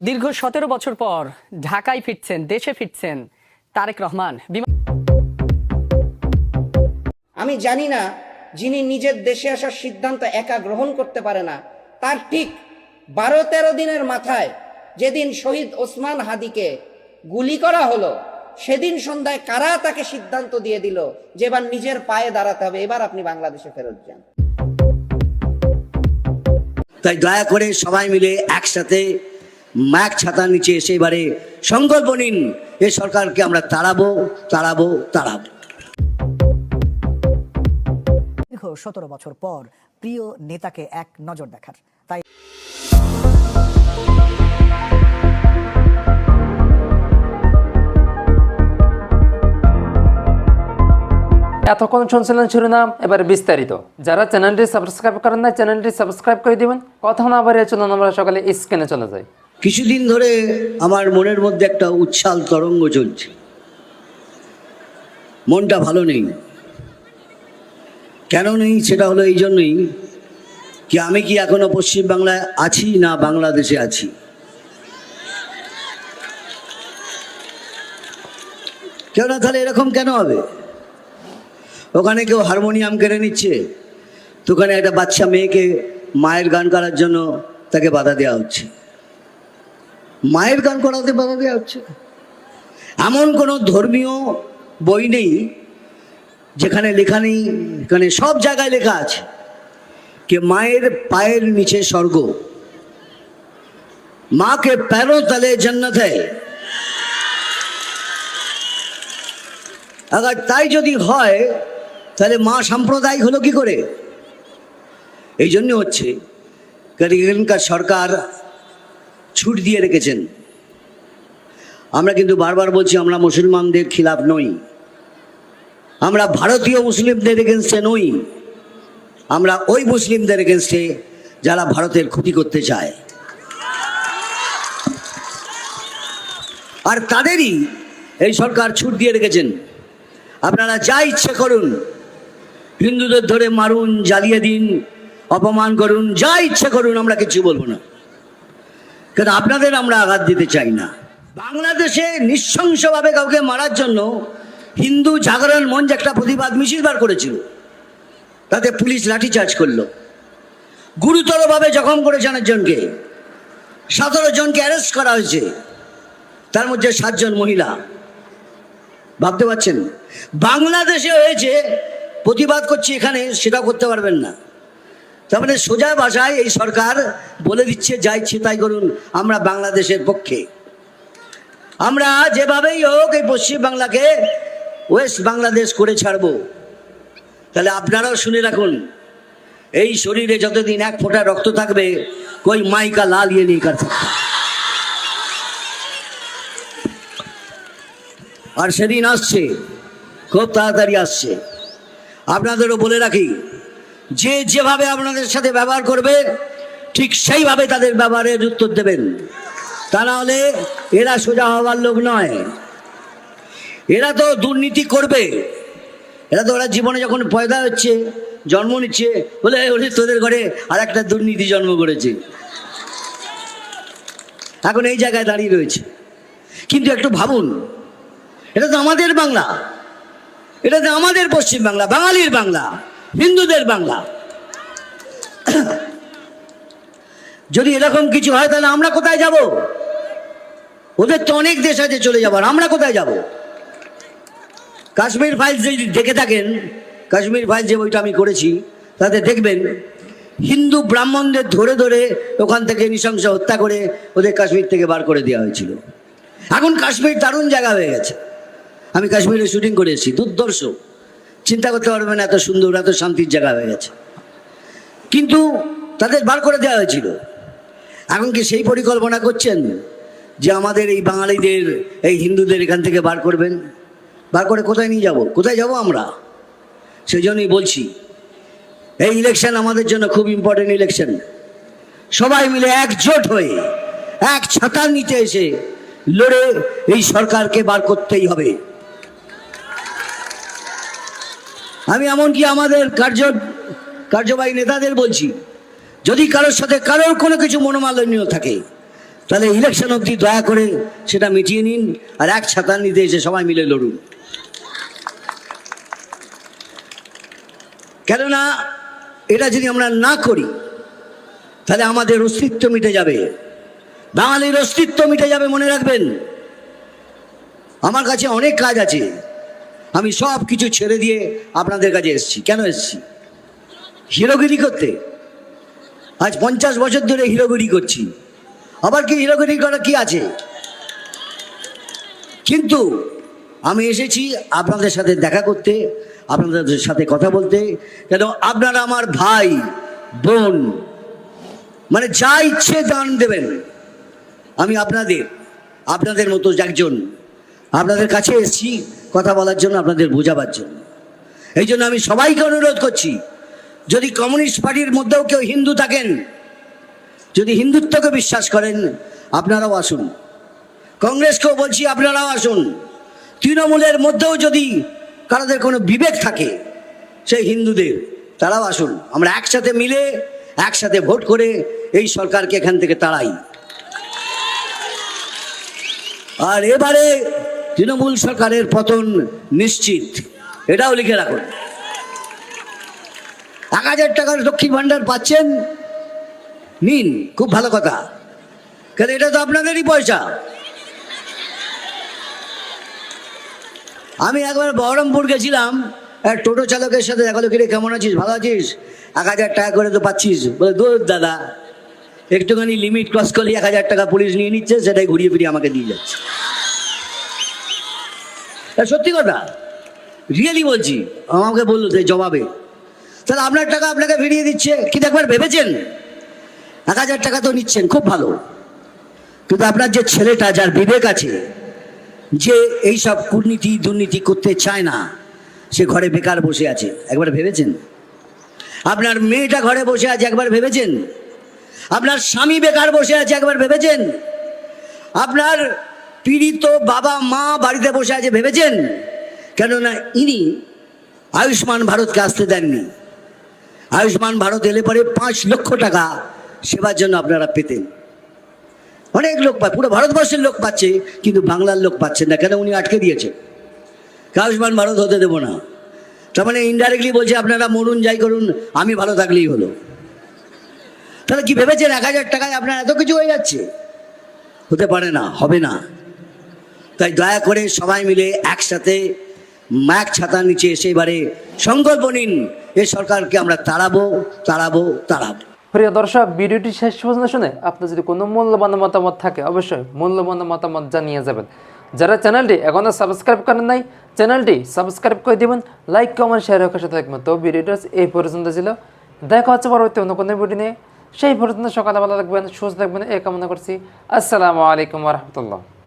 দীর্ঘ সতেরো বছর পর ঢাকায় ফিরছেন দেশে ফিরছেন তারেক রহমান। আমি জানি না যিনি নিজের দেশে আসার সিদ্ধান্ত একা গ্রহণ করতে পারে না। তার ঠিক বারো তেরো দিনের মাথায় যেদিন শহীদ ওসমান হাদিকে গুলি করা হলো সেদিন সন্ধ্যায় কারা তাকে সিদ্ধান্ত দিয়ে দিল যে এবার নিজের পায়ে দাঁড়াতে হবে এবার আপনি বাংলাদেশে ফেরত যান। তাই দয়া করে সবাই মিলে একসাথে ম্যাক ছাতার নিচে এসে এবারে সংকল্প নিন এ সরকারকে আমরা তাড়াবো তাড়াবো তাড়াবো। দীর্ঘ সতেরো বছর পর প্রিয় নেতাকে এক নজর দেখার। তাই এতক্ষণ শুনছিলেন শিরোনাম এবার বিস্তারিত। যারা চ্যানেলটি সাবস্ক্রাইব করেন না চ্যানেলটি সাবস্ক্রাইব করে দিবেন। কথা না বাড়িয়ে চলুন আমরা সকালে স্ক্রিনে চলে যাই। কিছুদিন ধরে আমার মনের মধ্যে একটা উচ্ছ্বাল তরঙ্গ চলছে। মনটা ভালো নেই। কেন নেই সেটা হলো এই জন্যই কি আমি কি এখনও পশ্চিম বাংলায় আছি না বাংলাদেশে আছি? কেন তাহলে এরকম কেন হবে? ওখানে কেউ হারমোনিয়াম কেড়ে নিচ্ছে, তো ওখানে একটা বাচ্চা মেয়েকে মায়ের গান করার জন্য তাকে বাধা দেওয়া হচ্ছে। মায়ের গান করাতে বাধা দেওয়া হচ্ছে এমন কোনো ধর্মীয় বই নেই, যেখানে লেখা নেই, এখানে সব জায়গায় লেখা আছে কে মায়ের পায়ের নিচে স্বর্গ। মাকে প্যারো তালে জন্নত দেয়। আবার তাই যদি হয়, তাহলে মা সাম্প্রদায়িক হলো কি করে? এই জন্য হচ্ছে এখানকার সরকার ছুট দিয়ে রেখেছেন। আমরা কিন্তু বারবার বলছি, আমরা মুসলমানদের খিলাফ নই। আমরা ভারতীয় মুসলিমদের এগেনস্টে নই। আমরা ওই মুসলিমদের এগেনস্টে যারা ভারতের ক্ষতি করতে চায়। আর তাদেরই এই সরকার ছুট দিয়ে রেখেছেন। আপনারা যা ইচ্ছে করুন, হিন্দুদের ধরে মারুন, জ্বালিয়ে দিন, অপমান করুন, যা ইচ্ছে করুন, আমরা কিছু বলব না। কারণ আপনাদের আমরা আঘাত দিতে চাই না। বাংলাদেশে নৃশংসভাবে কাউকে মারার জন্য হিন্দু জাগরণ মঞ্চ একটা প্রতিবাদ মিছিল বার করেছিল। তাতে পুলিশ লাঠিচার্জ করল। গুরুতরভাবে জখম করেছেন একজনকে সতেরো জনকে অ্যারেস্ট করা হয়েছে। তার মধ্যে সাতজন মহিলা। ভাবতে পারছেন? বাংলাদেশে হয়েছে, প্রতিবাদ করছি এখানে সেটা করতে পারবেন না। তার মানে সোজা ভাষায় এই সরকার বলে দিচ্ছে যা ইচ্ছে তাই করুন, আমরা বাংলাদেশের পক্ষে। আমরা যেভাবেই হোক এই পশ্চিমবাংলাকে ওয়েস্ট বাংলাদেশ করে ছাড়ব। তাহলে আপনারাও শুনে রাখুন, এই শরীরে যতদিন এক ফোঁটা রক্ত থাকবে কই মাইকা লাল ইয়ে নিয়ে কার আর সেদিন আসছে, খুব তাড়াতাড়ি আসছে। আপনাদেরও বলে রাখি যে যেভাবে আপনাদের সাথে ব্যবহার করবে, ঠিক সেইভাবে তাদের ব্যবহারের উত্তর দেবেন। তা না হলে এরা সোজা হওয়ার লোক নয়। এরা তো দুর্নীতি করবে। এরা তো ওরা জীবনে যখন পয়দা হচ্ছে, জন্ম নিচ্ছে, বলে, ওরে, তোদের ঘরে আর একটা দুর্নীতি জন্ম করেছে। এখন এই জায়গায় দাঁড়িয়ে রয়েছে। কিন্তু একটু ভাবুন, এটা তো আমাদের বাংলা। এটা তো আমাদের পশ্চিম বাংলা, বাঙালির বাংলা। হিন্দুদের বাংলা। যদি এরকম কিছু হয়, তাহলে আমরা কোথায় যাব? ওদের তো অনেক দেশ আছে, চলে যাবার। আমরা কোথায় যাব? কাশ্মীর ফাইলস যদি দেখে থাকেন, কাশ্মীর ফাইল যে বইটা আমি করেছি, তাতে দেখবেন হিন্দু ব্রাহ্মণদের ধরে ধরে ওখান থেকে নৃশংস হত্যা করে ওদের কাশ্মীর থেকে বার করে দেওয়া হয়েছিল। এখন কাশ্মীর দারুণ জায়গা হয়ে গেছে। আমি কাশ্মীরে শুটিং করে এসেছি দুর্দর্শ চিন্তা করতে পারবেন এত সুন্দর, এত শান্তির জায়গা হয়ে গেছে। কিন্তু তাদের বার করে দেওয়া হয়েছিল। এখন কি সেই পরিকল্পনা করছেন যে আমাদের এই বাঙালিদের, এই হিন্দুদের এখান থেকে বার করবেন? বার করে কোথায় নিয়ে যাব? কোথায় যাব আমরা? সেই জন্যই বলছি, এই ইলেকশন আমাদের জন্য খুব ইম্পর্টেন্ট ইলেকশন সবাই মিলে একজোট হয়ে, এক ছাতার নিচে এসে লড়ে এই সরকারকে বার করতেই হবে। আমি এমনকি আমাদের কার্য, কার্যবাহী নেতাদের বলছি, যদি কারোর সাথে কারোর কোনো কিছু মনোমালিন্য থাকে, তাহলে ইলেকশন অবধি দয়া করে সেটা মিটিয়ে নিন আর এক ছাতার নিতে এসে সবাই মিলে লড়ুন। কেননা এটা যদি আমরা না করি, তাহলে আমাদের অস্তিত্ব মিটে যাবে। বাঙালির অস্তিত্ব মিটে যাবে, মনে রাখবেন? আমার কাছে অনেক কাজ আছে। আমি সব কিছু ছেড়ে দিয়ে আপনাদের কাছে এসেছি। কেন এসছি? হিরোগিরি করতে। আজ পঞ্চাশ বছর ধরে হিরোগিরি করছি। আবার কি হিরোগিরি করা কি আছে? কিন্তু আমি এসেছি আপনাদের সাথে দেখা করতে, আপনাদের সাথে কথা বলতে, কেন আপনারা আমার ভাই, বোন মানে যা ইচ্ছে দান দেবেন। আমি আপনাদের আপনাদের মতো একজন আপনাদের কাছে এসেছি। কথা বলার জন্য আপনাদের বোঝাবার জন্য। এই জন্য আমি সবাইকে অনুরোধ করছি, যদি কমিউনিস্ট পার্টির মধ্যেও কেউ হিন্দু থাকেন, যদি হিন্দুত্বকে বিশ্বাস করেন, আপনারাও আসুন। কংগ্রেসকেও বলছি, আপনারাও আসুন। তৃণমূলের মধ্যেও যদি কারোদের কোনো বিবেক থাকে, সেই হিন্দুদের, তারাও আসুন। আমরা একসাথে মিলে, একসাথে ভোট করে এই সরকারকে এখান থেকে তাড়াই। আর এবারে তৃণমূল সরকারের পতন নিশ্চিত। এটাও লিখে রাখুন। এক হাজার টাকার লক্ষ্মীর ভাণ্ডার পাচ্ছেন? নিন, খুব ভালো কথা। কেন, এটা তো আপনাদেরই পয়সা। আমি একবার বহরমপুর গেছিলাম, এক টোটো চালকের সাথে, দেখা কিরে, কেমন আছিস, ভালো আছিস? এক হাজার টাকা করে তো পাচ্ছিস। বলে, দূর দাদা, একটুখানি লিমিট ক্রস করলে, এক হাজার টাকা পুলিশ নিয়ে নিচ্ছে, সেটাই ঘুরিয়ে ফিরিয়ে আমাকে দিয়ে যাচ্ছে। সত্যি কথা? রিয়েলি বলছি। আমাকে বলল যে জবাবে। তাহলে আপনার টাকা আপনাকে ফিরিয়ে দিচ্ছে। কিন্তু একবার ভেবেছেন? এক হাজার টাকা তো নিচ্ছেন, খুব ভালো। কিন্তু আপনার যে ছেলেটা, যার বিবেক আছে, যে এইসব কূটনীতি, দুর্নীতি করতে চায় না, সে ঘরে বেকার বসে আছে। একবার ভেবেছেন? আপনার মেয়েটা ঘরে বসে আছে, একবার ভেবেছেন? আপনার স্বামী বেকার বসে আছে, একবার ভেবেছেন? আপনার পীড়িত বাবা মা বাড়িতে বসে আছে, ভেবেছেন? কেননা ইনি আয়ুষ্মান ভারতকে আসতে দেননি। আয়ুষ্মান ভারত এলে পরে পাঁচ লক্ষ টাকা সেবার জন্য আপনারা পেতেন। অনেক লোক পায় পুরো ভারতবর্ষের লোক পাচ্ছে, কিন্তু বাংলার লোক পাচ্ছেন না। কেন উনি আটকে দিয়েছে আয়ুষ্মান ভারত হতে দেবো না। তার মানে ইনডাইরেক্টলি বলছে, আপনারা মরুন, যাই করুন, আমি ভালো থাকলেই হলো। তাহলে কি ভেবেছেন? এক হাজার টাকায় আপনার এত কিছু হয়ে যাচ্ছে? হতে পারে না, হবে না। তাই দয়া করে সবাই মিলে একসাথে ম্যাক ছাতার নিচে সেবারে সংকল্প নিন, এ সরকারকে আমরা তাড়াবো তাড়াবো তাড়াবো। প্রিয় দর্শক, ভিডিওটি শেষ পর্যন্ত শুনে আপনার যদি কোনো মূল্যবান মতামত থাকে, অবশ্যই মূল্যবান মতামত জানিয়ে যাবেন। যারা চ্যানেলটি এখনও সাবস্ক্রাইব করেন নাই, চ্যানেলটি সাবস্ক্রাইব করে দেবেন, লাইক, কমেন্ট, শেয়ার রাখার সাথে থাকবেন। তো ভিডিওটা এই পর্যন্ত ছিল। দেখা হচ্ছে পরবর্তী অন্য কোনো ভিডিও নিয়ে। সেই পর্যন্ত সকালে ভালো থাকবেন, সুস্থ থাকবেন, এই কামনা করছি। আসসালামু আলাইকুম রহমতুল্লাহ।